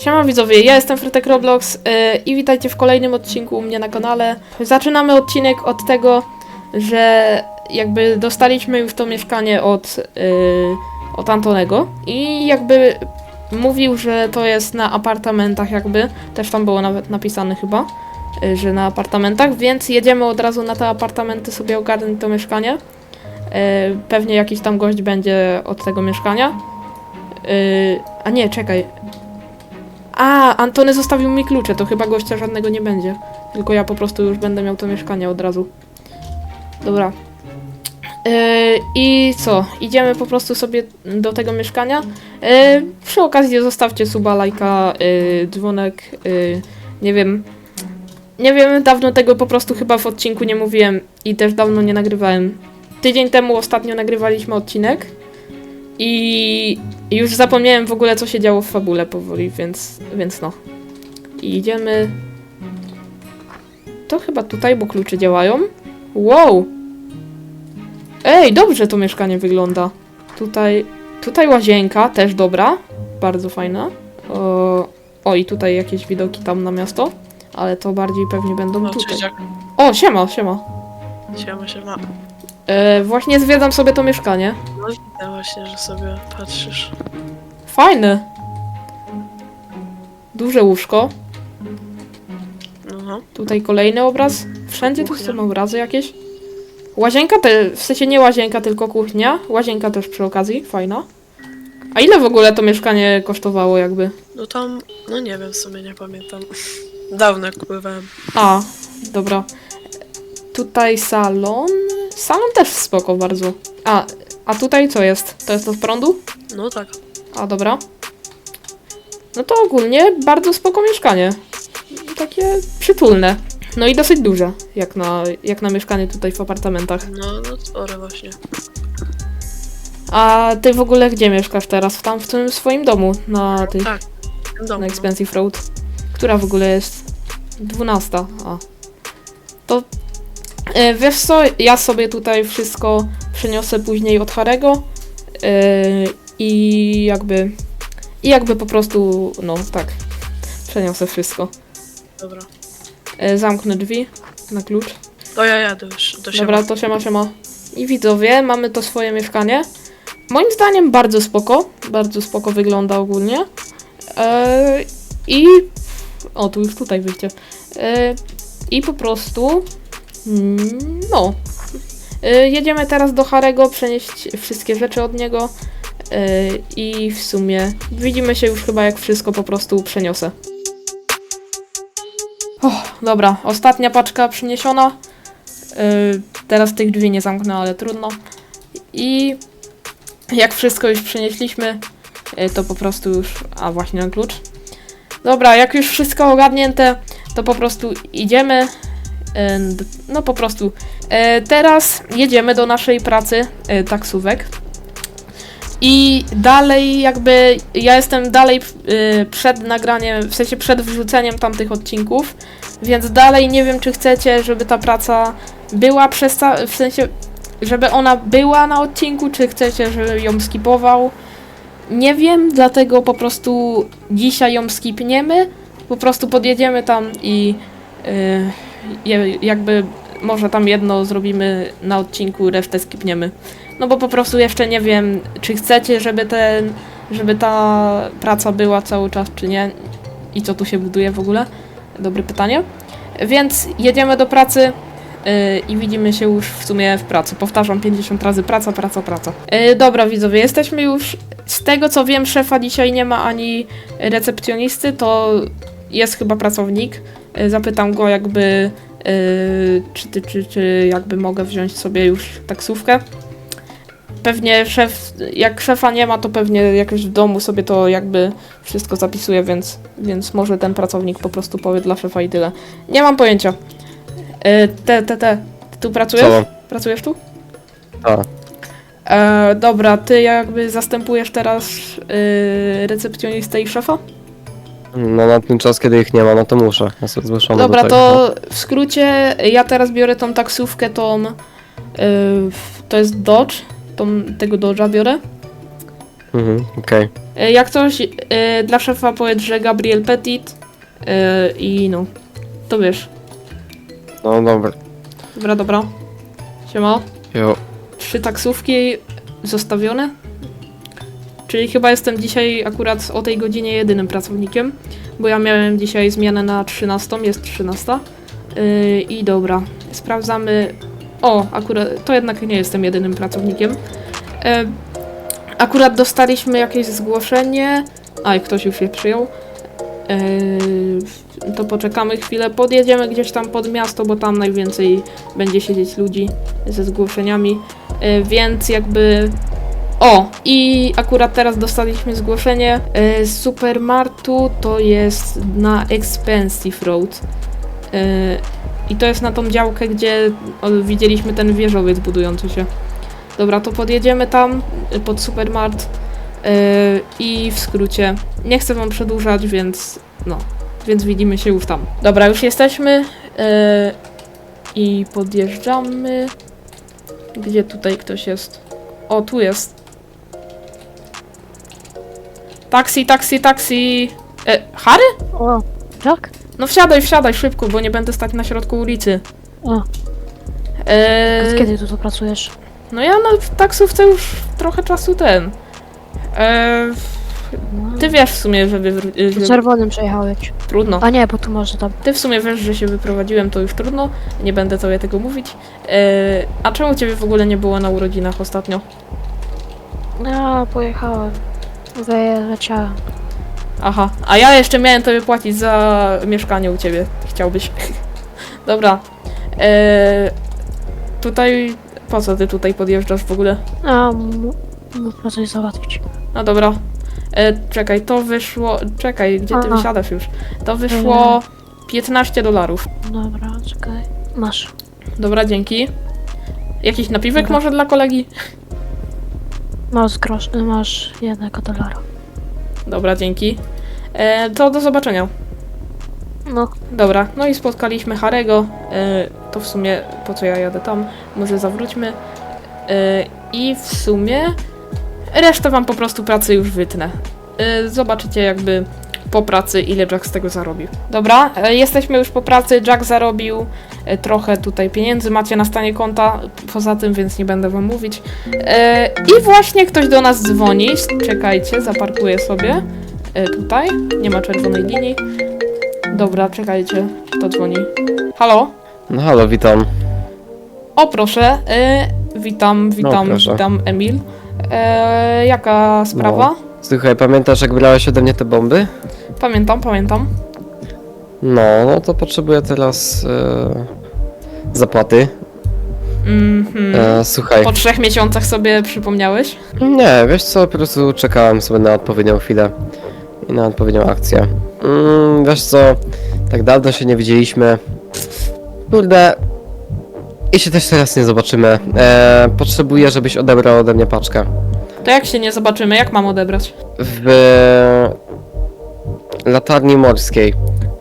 Siema widzowie, ja jestem Frytek Roblox yy, i witajcie w kolejnym odcinku u mnie na kanale. Zaczynamy odcinek od tego, że jakby dostaliśmy już to mieszkanie od, yy, od Antonego i jakby mówił, że to jest na apartamentach jakby, też tam było nawet napisane chyba, yy, że na apartamentach, więc jedziemy od razu na te apartamenty sobie ogarnąć to mieszkanie. Yy, pewnie jakiś tam gość będzie od tego mieszkania. Yy, a nie, czekaj, a, Antony zostawił mi klucze, to chyba gościa żadnego nie będzie. Tylko ja po prostu już będę miał to mieszkanie od razu. Dobra. Yy, I co? Idziemy po prostu sobie do tego mieszkania. Yy, przy okazji zostawcie suba, lajka, yy, dzwonek, nie wiem. Nie wiem, dawno tego po prostu chyba w odcinku nie mówiłem i też dawno nie nagrywałem. Tydzień temu ostatnio nagrywaliśmy odcinek i już zapomniałem w ogóle, co się działo w fabule powoli, więc, więc no. I idziemy. To chyba tutaj, bo klucze działają. Wow! Ej, dobrze to mieszkanie wygląda. Tutaj, tutaj łazienka, też dobra. Bardzo fajna. O, o i tutaj jakieś widoki tam na miasto. Ale to bardziej pewnie będą No, tutaj. cześć, jak O, siema, siema. siema, siema. E, właśnie zwiedzam sobie to mieszkanie. No widzę właśnie, że sobie patrzysz. Fajne. Duże łóżko. No, Tutaj kolejny obraz. Wszędzie tu Kuchnia. są obrazy jakieś. Łazienka te, w sensie nie łazienka, tylko kuchnia. Łazienka też przy okazji, fajna. A ile w ogóle to mieszkanie kosztowało jakby? no tam, no nie wiem, w sumie nie pamiętam. Dawno jak pływałem. A, dobra. Tutaj salon. Salon też spoko bardzo. A, a tutaj co jest? To jest od prądu? No tak. A, dobra. No to ogólnie bardzo spoko mieszkanie. Takie przytulne. No i dosyć duże, jak na, jak na mieszkanie tutaj w apartamentach. No, no spore właśnie. A ty w ogóle gdzie mieszkasz teraz? W tam w tym swoim domu na tych, Tak. W domu, na no. Expensive Road. Która w ogóle jest? 12. A. To e, wiesz co, ja sobie tutaj wszystko przeniosę później od Harego e, i jakby i jakby po prostu, no tak, przeniosę wszystko. Dobra. E, zamknę drzwi na klucz. To ja jadę już do siebie. Dobra, to siema, siema. I widzowie, mamy to swoje mieszkanie. Moim zdaniem bardzo spoko. Bardzo spoko wygląda ogólnie. Eee, I... O, tu już tutaj wyjście. Eee, I po prostu... mm, No. Eee, jedziemy teraz do Harego, przenieść wszystkie rzeczy od niego. Eee, I w sumie widzimy się już chyba jak wszystko po prostu przeniosę. O, dobra, ostatnia paczka przyniesiona. Yy, teraz tych drzwi nie zamknę, ale trudno. I jak wszystko już przynieśliśmy, yy, to po prostu już. A właśnie na klucz. Dobra, jak już wszystko ogarnięte, to po prostu idziemy. No po prostu. Yy, teraz jedziemy do naszej pracy yy, taksówek. I dalej jakby ja jestem dalej yy, przed nagraniem, w sensie przed wrzuceniem tamtych odcinków, więc dalej nie wiem czy chcecie, żeby ta praca była przez w sensie, żeby ona była na odcinku, czy chcecie, żeby ją skipował. Nie wiem, dlatego po prostu dzisiaj ją skipniemy. Po prostu podjedziemy tam i yy, jakby może tam jedno zrobimy na odcinku, resztę skipniemy. No bo po prostu jeszcze nie wiem, czy chcecie, żeby ten, żeby ta praca była cały czas, czy nie. I co tu się buduje w ogóle? Dobre pytanie. Więc jedziemy do pracy. Yy, i widzimy się już w sumie w pracy. Powtarzam 50 razy praca, praca, praca. Yy, dobra, widzowie, jesteśmy już. Z tego co wiem, szefa dzisiaj nie ma ani recepcjonisty, to jest chyba pracownik. Yy, zapytam go, jakby. Yy, czy, ty- czy, czy jakby mogę wziąć sobie już taksówkę. Pewnie szef, jak szefa nie ma, to pewnie jakoś w domu sobie to jakby wszystko zapisuje, więc, więc może ten pracownik po prostu powie dla szefa i tyle. Nie mam pojęcia. E, te, te, te. Ty tu pracujesz? Co? Pracujesz tu? A, E, dobra, ty jakby zastępujesz teraz e, recepcjonistę i szefa? No na ten czas, kiedy ich nie ma, no to muszę. Ja sobie zgłaszam Dobra, do tego. to w skrócie ja teraz biorę tą taksówkę, tą. e, to jest Dodge. Tą, tego Dodge'a biorę. Mhm, okej. E, Jak coś, e, dla szefa powiedz, że Gabriel Petit e, i no, to wiesz. No dobra. Dobra, dobra. Siema. Jo. Trzy taksówki zostawione. Czyli chyba jestem dzisiaj akurat o tej godzinie jedynym pracownikiem, bo ja miałem dzisiaj zmianę na 13, jest 13. Yy, I dobra, sprawdzamy. O, akurat to jednak nie jestem jedynym pracownikiem. Yy, akurat dostaliśmy jakieś zgłoszenie. A, i ktoś już je przyjął. Yy, to poczekamy chwilę, podjedziemy gdzieś tam pod miasto, bo tam najwięcej będzie siedzieć ludzi ze zgłoszeniami, y, więc jakby... O, i akurat teraz dostaliśmy zgłoszenie y, z Supermartu, to jest na Expensive Road. Y, I to jest na tą działkę, gdzie widzieliśmy ten wieżowiec budujący się. Dobra, to podjedziemy tam y, pod Supermart i w skrócie. Nie chcę wam przedłużać, więc no, więc widzimy się już tam. Dobra, już jesteśmy i podjeżdżamy. Gdzie tutaj ktoś jest? O, tu jest. Taksi, taksi, taksi. E, Harry? O, tak? No wsiadaj, wsiadaj szybko, bo nie będę stać na środku ulicy. O, E, od kiedy tu, tu pracujesz? No ja na taksówce już trochę czasu ten. E, No, ty wiesz w sumie, że, tu że czerwonym przejechałeś. trudno. A nie, bo tu może tam. Ty w sumie wiesz, że się wyprowadziłem, to już trudno. Nie będę tobie tego mówić. E, a czemu ciebie w ogóle nie było na urodzinach ostatnio? Ja pojechałem. Wyleciałem. Aha, a ja jeszcze miałem tobie płacić za mieszkanie u ciebie. Chciałbyś. Dobra. E, tutaj. Po co ty tutaj podjeżdżasz w ogóle? A, m- muszę coś załatwić. No dobra. E, czekaj, to wyszło. Czekaj, gdzie ty Aha. wysiadasz już? To wyszło Mhm. 15 dolarów. Dobra, czekaj. Masz. Dobra, dzięki. Jakiś napiwek Dobra. może dla kolegi? Masz grosz, masz jednego dolara. Dobra, dzięki. E, to do zobaczenia. No, Dobra, no i spotkaliśmy Harego. E, to w sumie po co ja jadę tam? Może zawróćmy. E, I w sumie resztę wam po prostu pracy już wytnę. E, zobaczycie jakby po pracy ile Jack z tego zarobił. Dobra, e, jesteśmy już po pracy. Jack zarobił e, trochę tutaj pieniędzy, macie na stanie konta poza tym, więc nie będę wam mówić. E, I właśnie ktoś do nas dzwoni. Czekajcie, zaparkuję sobie. Tutaj, nie ma czerwonej linii. Dobra, czekajcie, kto dzwoni. Halo? No halo, witam. O, proszę. Witam, witam, proszę. witam, Emil. Jaka sprawa? Słuchaj, pamiętasz jak brałeś ode mnie te bomby? Pamiętam, pamiętam. No, no to potrzebuję teraz e, zapłaty. Mhm. E, słuchaj. Po trzech miesiącach sobie przypomniałeś? Nie, wiesz co, po prostu czekałem sobie na odpowiednią chwilę i na odpowiednią akcję. Mm, wiesz co, tak dawno się nie widzieliśmy. Kurde. I się też teraz nie zobaczymy. E, potrzebuję, żebyś odebrał ode mnie paczkę. To jak się nie zobaczymy, jak mam odebrać? W latarni morskiej.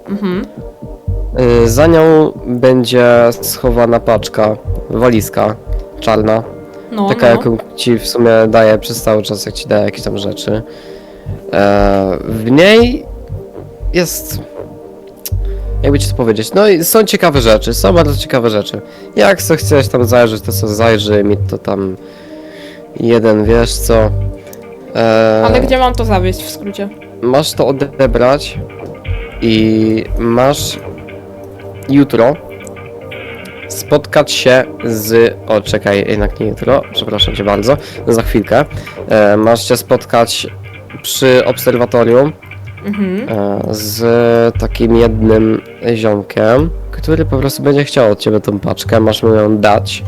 Mhm. Y, Za nią będzie schowana paczka, walizka czarna. No, Taka, no. jaką ci w sumie daję przez cały czas, jak ci daję jakieś tam rzeczy. E, w niej jest. Jakby ci to powiedzieć? No i są ciekawe rzeczy, są bardzo ciekawe rzeczy. Jak co chcesz tam zajrzeć, to co zajrzy mi to tam jeden, wiesz co. E, Ale gdzie mam to zawieźć w skrócie? Masz to odebrać i masz jutro spotkać się z. O, czekaj, jednak nie jutro, przepraszam cię bardzo, za chwilkę. E, masz się spotkać przy obserwatorium Mhm. e, z takim jednym ziomkiem, który po prostu będzie chciał od ciebie tą paczkę. Masz mu ją dać.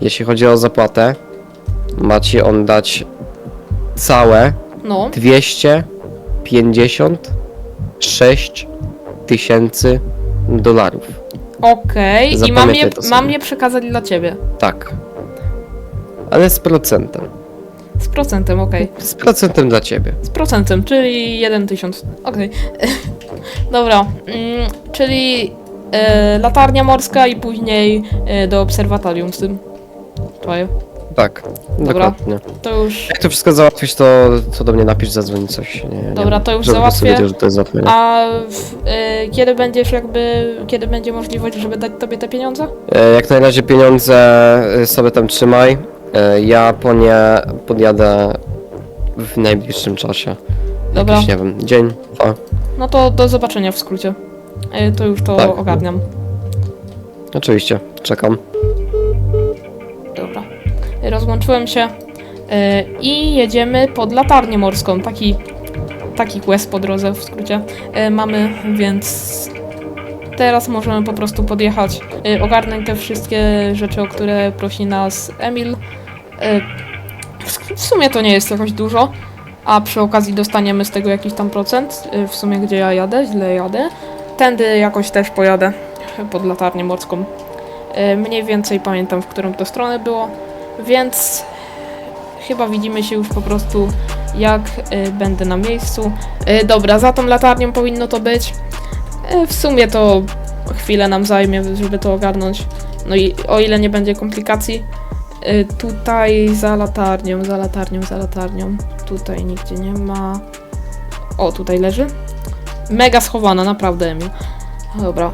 Jeśli chodzi o zapłatę, ma ci on dać całe No. 256 tysięcy dolarów. Okej. I mam Zapamiętaj je, to sobie. mam je przekazać dla ciebie. Tak. Ale z procentem. Z procentem, okej. Z procentem dla ciebie. Z procentem, czyli 1000. Okej. Dobra, mm, czyli e, latarnia morska i później e, do obserwatorium z tym. Czaję. Tak, Dobra. dokładnie. To już... Jak to wszystko załatwisz, to, to do mnie napisz, zadzwoń coś. Nie, nie Dobra, to już żebym po prostu załatwię. wiedział, że to jest załatwione. A w, y, kiedy będziesz jakby... Kiedy będzie możliwość, żeby dać tobie te pieniądze? E, Jak na razie pieniądze e, sobie tam trzymaj. E, Ja po nie podjadę w najbliższym czasie. Dobra. Jakiś, nie wiem, dzień, dwa. No to do zobaczenia w skrócie. Y, To już to Tak. ogarniam. Oczywiście, czekam. Rozłączyłem się y, i jedziemy pod latarnię morską. Taki, taki quest po drodze w skrócie y, mamy, więc teraz możemy po prostu podjechać, y, ogarnąć te wszystkie rzeczy, o które prosi nas Emil. W, sumie to nie jest jakoś dużo, a przy okazji dostaniemy z tego jakiś tam procent. W sumie gdzie ja jadę, źle jadę. Tędy jakoś też pojadę pod latarnię morską. Mniej więcej pamiętam, w którą to stronę było, więc chyba widzimy się już po prostu jak y, będę na miejscu. Y, dobra, za tą latarnią powinno to być. Y, w sumie to chwilę nam zajmie, żeby to ogarnąć. No i o ile nie będzie komplikacji. Tutaj za latarnią, za latarnią, za latarnią. Tutaj nigdzie nie ma. O, tutaj leży. Mega schowana, naprawdę, Emil. Dobra,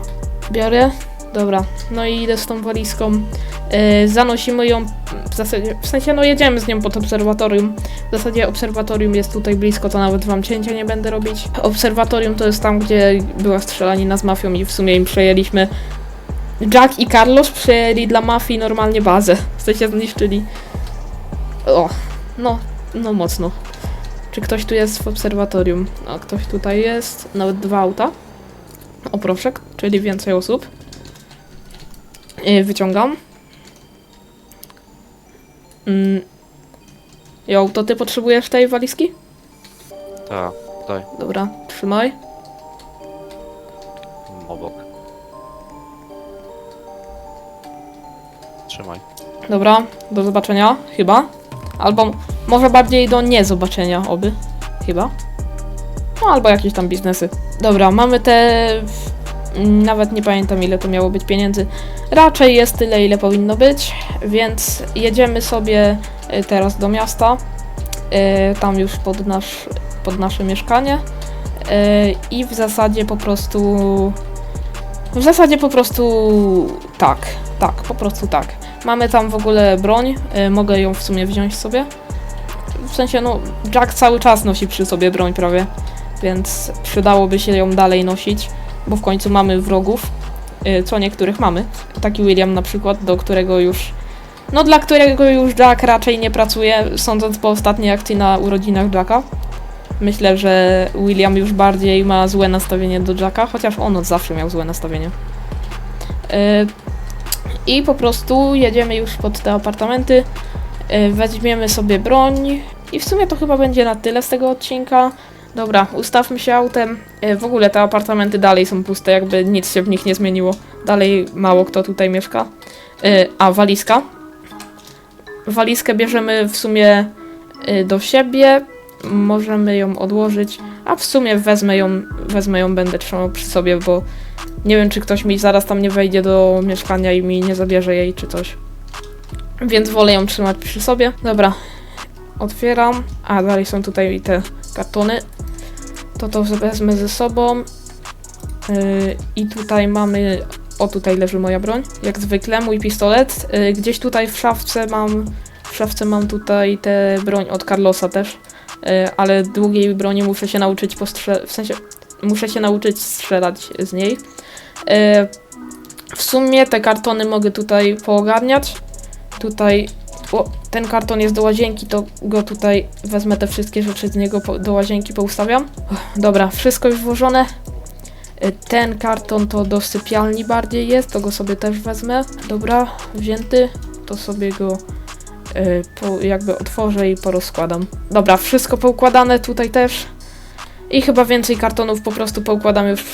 biorę. Dobra, no i idę z tą walizką. Yy, zanosimy ją w zasadzie, w sensie no jedziemy z nią pod obserwatorium. W zasadzie obserwatorium jest tutaj blisko, to nawet wam cięcia nie będę robić. Obserwatorium to jest tam, gdzie była strzelanina z mafią i w sumie im przejęliśmy. Jack i Carlos przejęli dla mafii normalnie bazę. W sensie zniszczyli. O, no, no mocno. Czy ktoś tu jest w obserwatorium? A ktoś tutaj jest. Nawet dwa auta. O proszę, czyli więcej osób. Yy, wyciągam. Mm. Jo, to ty potrzebujesz tej walizki? Tak, tutaj, Dobra, trzymaj. obok. Trzymaj. Dobra, do zobaczenia, chyba. Albo może bardziej do nie zobaczenia, oby. Chyba. No, albo jakieś tam biznesy. Dobra, mamy te... Nawet nie pamiętam ile to miało być pieniędzy. Raczej jest tyle, ile powinno być, więc jedziemy sobie y, teraz do miasta. y, Tam już pod, nasz, pod nasze mieszkanie. y, I w zasadzie po prostu... W zasadzie po prostu tak, tak, po prostu tak. Mamy tam w ogóle broń, mogę ją w sumie wziąć sobie. W sensie, no, Jack cały czas nosi przy sobie broń prawie, więc przydałoby się ją dalej nosić, bo w końcu mamy wrogów, y, co niektórych mamy. Taki William na przykład, do którego już, no dla którego już Jack raczej nie pracuje, sądząc po ostatniej akcji na urodzinach Jacka. Myślę, że William już bardziej ma złe nastawienie do Jacka, chociaż on od zawsze miał złe nastawienie. Y, i po prostu jedziemy już pod te apartamenty, y, weźmiemy sobie broń i w sumie to chyba będzie na tyle z tego odcinka. Dobra, ustawmy się autem. Y, W ogóle te apartamenty dalej są puste, jakby nic się w nich nie zmieniło. Dalej mało kto tutaj mieszka. Y, A walizka. Walizkę bierzemy w sumie y, do siebie. Możemy ją odłożyć, a w sumie wezmę ją, wezmę ją, będę trzymał przy sobie, bo nie wiem, czy ktoś mi zaraz tam nie wejdzie do mieszkania i mi nie zabierze jej, czy coś. Więc wolę ją trzymać przy sobie. Dobra, otwieram. A, dalej są tutaj te kartony. To to wezmę ze sobą. Yy, I tutaj mamy... O, tutaj leży moja broń. Jak zwykle, mój pistolet. Yy, gdzieś tutaj w szafce mam... W szafce mam tutaj tę broń od Carlosa też. Yy, ale długiej broni muszę się nauczyć postrzelać. W sensie, muszę się nauczyć strzelać z niej. E, W sumie te kartony mogę tutaj poogarniać. Tutaj, ten karton jest do łazienki, to go tutaj wezmę te wszystkie rzeczy z niego po, do łazienki poustawiam. Dobra, wszystko już włożone. E, Ten karton to do sypialni bardziej jest, to go sobie też wezmę. Dobra, wzięty, to sobie go e, po, jakby otworzę i porozkładam. Dobra, wszystko poukładane tutaj też. I chyba więcej kartonów po prostu poukładam już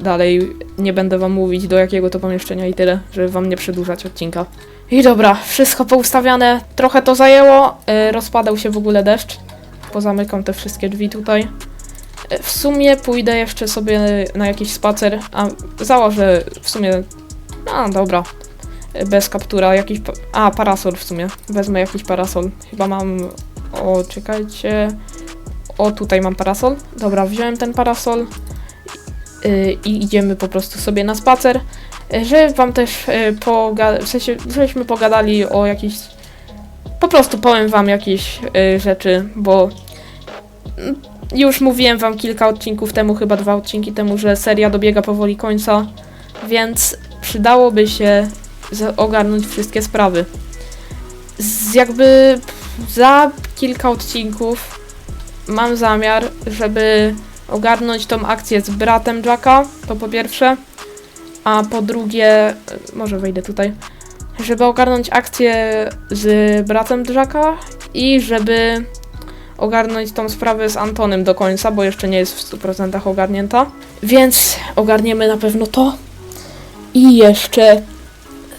dalej. Nie będę wam mówić do jakiego to pomieszczenia i tyle, żeby wam nie przedłużać odcinka. I dobra, wszystko poustawiane. Trochę to zajęło. y, rozpadał się w ogóle deszcz. Pozamykam te wszystkie drzwi tutaj. Y, w sumie pójdę jeszcze sobie na jakiś spacer. A założę w sumie. A dobra. y, bez kaptura, jakiś, pa- a parasol w sumie, wezmę jakiś parasol, chyba mam, o czekajcie, o tutaj mam parasol, dobra, wziąłem ten parasol y, i idziemy po prostu sobie na spacer, żeby wam też y, poga- w sensie, żebyśmy pogadali o jakichś, po prostu powiem wam jakieś y, rzeczy, bo już mówiłem wam kilka odcinków temu, chyba dwa odcinki temu, że seria dobiega powoli końca, więc przydałoby się ogarnąć wszystkie sprawy. Z jakby za kilka odcinków mam zamiar, żeby ogarnąć tą akcję z bratem Jacka, to po pierwsze, a po drugie, e, może wejdę tutaj, żeby ogarnąć akcję z bratem Jacka i żeby ogarnąć tą sprawę z Antonem do końca, bo jeszcze nie jest w 100% ogarnięta. Więc ogarniemy na pewno to. I jeszcze,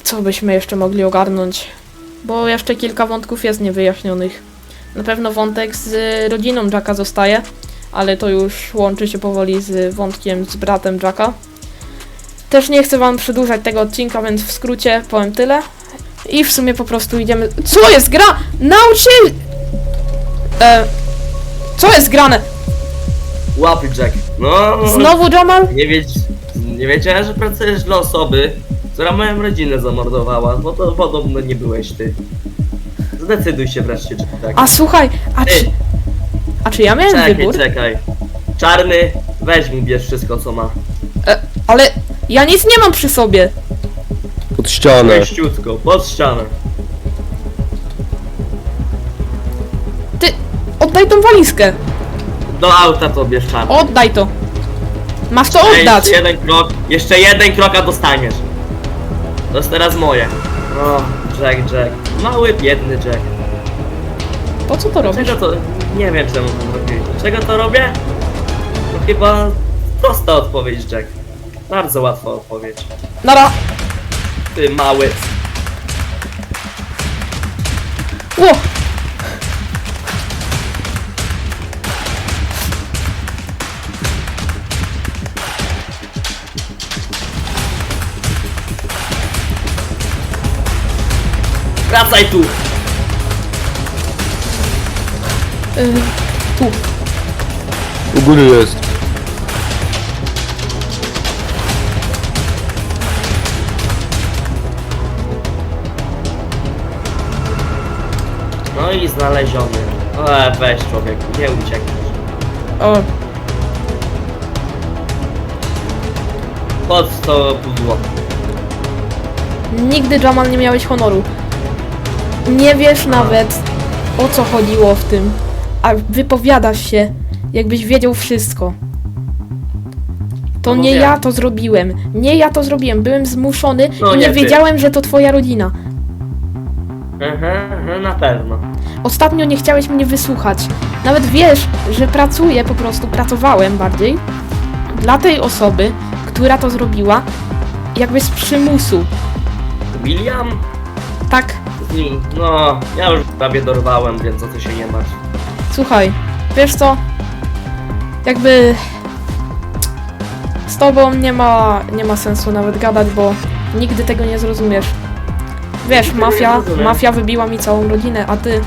co byśmy jeszcze mogli ogarnąć? Bo jeszcze kilka wątków jest niewyjaśnionych. Na pewno wątek z rodziną Jacka zostaje, ale to już łączy się powoli z wątkiem z bratem Jacka. Też nie chcę wam przedłużać tego odcinka, więc w skrócie powiem tyle. I w sumie po prostu idziemy. Co jest gra? Naucz się! E, co jest grane? Łapy Jack. No, Znowu Jamal? nie, wiedz, nie wiedziałem, że pracujesz dla osoby, która moją rodzinę zamordowała, bo to podobno nie byłeś ty. Zdecyduj się wreszcie, czy tak. A słuchaj, a czy. A czy ja miałem czekaj, wybór? czekaj. Czarny, weź mu bierz wszystko co ma. E, ale ja nic nie mam przy sobie. Pod ścianę. Kościutko, pod ścianę. Ty, oddaj tą walizkę. Do auta to bierz czarny. Oddaj to. Masz to Ej, oddać. Jeszcze jeden krok, jeszcze jeden krok, a dostaniesz. To jest teraz moje. No, Jack, Jack. Mały, biedny Jack. Po co to robisz? Czego to... Nie wiem czemu to robię. Czego to robię? No chyba prosta odpowiedź, Jack. Bardzo łatwa odpowiedź. Nara. Ty mały. Ło! Wracaj tu! Y, tu. U góry jest. I znaleziony. E, weź człowieku, nie uciekniesz. O, Pod to pudło. nigdy Jamal nie miałeś honoru. Nie wiesz nawet o co chodziło w tym. A wypowiadasz się, jakbyś wiedział wszystko. To No nie wiem. ja to zrobiłem. Nie ja to zrobiłem. Byłem zmuszony No i nie nie ty. wiedziałem, że to twoja rodzina. Aha, aha, na pewno. Ostatnio nie chciałeś mnie wysłuchać. Nawet wiesz, że pracuję, po prostu pracowałem bardziej dla tej osoby, która to zrobiła, jakby z przymusu. William? Tak, Z nim. No, ja już prawie dorwałem, więc o to się nie martw. słuchaj, wiesz co? Jakby z tobą nie ma, nie ma sensu nawet gadać, bo nigdy tego nie zrozumiesz. Wiesz, mafia, mafia wybiła mi całą rodzinę, a ty,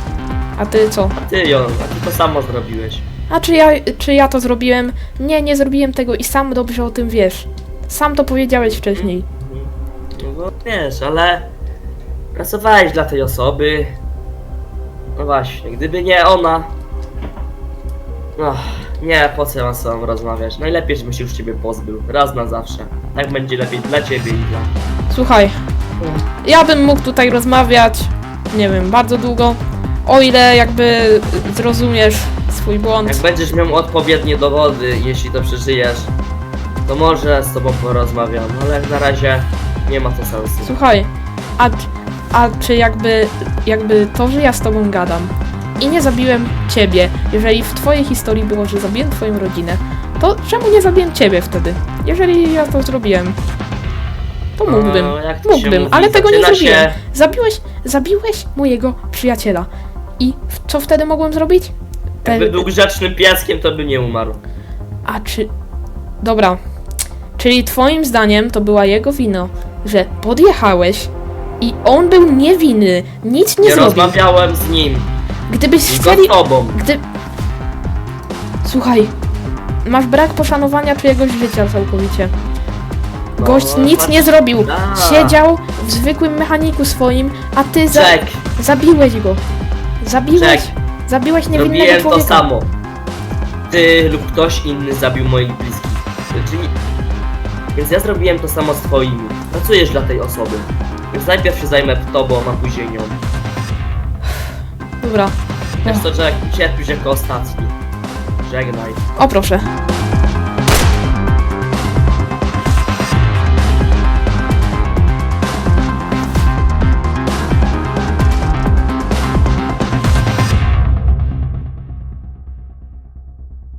a ty co? Ty, Jon, a ty to samo zrobiłeś. A czy ja, czy ja to zrobiłem? Nie, nie zrobiłem tego i sam dobrze o tym wiesz. Sam to powiedziałeś wcześniej. No bo wiesz, ale pracowałeś dla tej osoby. No właśnie, gdyby nie ona. No, nie, po co mam z tobą rozmawiać? Najlepiej, żebym się już ciebie pozbył. Raz na zawsze. Tak będzie lepiej dla ciebie i dla. Słuchaj, ja bym mógł tutaj rozmawiać, nie wiem, bardzo długo, o ile jakby zrozumiesz swój błąd. Jak będziesz miał odpowiednie dowody, jeśli to przeżyjesz, to może z tobą porozmawiam, ale jak na razie nie ma to sensu. Słuchaj, a, a czy jakby, jakby to, że ja z tobą gadam i nie zabiłem ciebie, jeżeli w twojej historii było, że zabiłem twoją rodzinę, to czemu nie zabiłem ciebie wtedy? Jeżeli ja to zrobiłem, to mógłbym. No, jak to się Mógłbym, mówi, ale tego nie zaczyna zrobiłem. Się... Zabiłeś, zabiłeś mojego przyjaciela. I w- co wtedy mogłem zrobić? Te- Jakby był grzecznym pieskiem, to by nie umarł. A czy... Dobra. Czyli twoim zdaniem to była jego wina, że podjechałeś, I on był niewinny, nic nie, Nie zrobił. rozmawiałem z nim. Gdybyś Tylko strzelił... z tobą. Gdy... Słuchaj, masz brak poszanowania czyjegoś życia całkowicie. Gość nic nie zrobił. Siedział w zwykłym mechaniku swoim, a ty za... Jack, zabiłeś go. Zabiłeś, Jack, zabiłeś niewinnego robiłem to człowieka. samo. Ty lub ktoś inny zabił moich bliskich. Czyli... Więc ja zrobiłem to samo z twoimi. Pracujesz dla tej osoby. Więc najpierw się zajmę tobą, a później nią. Dobra. Wiesz co, Jack, cierpisz jako ostatni. Żegnaj. O proszę.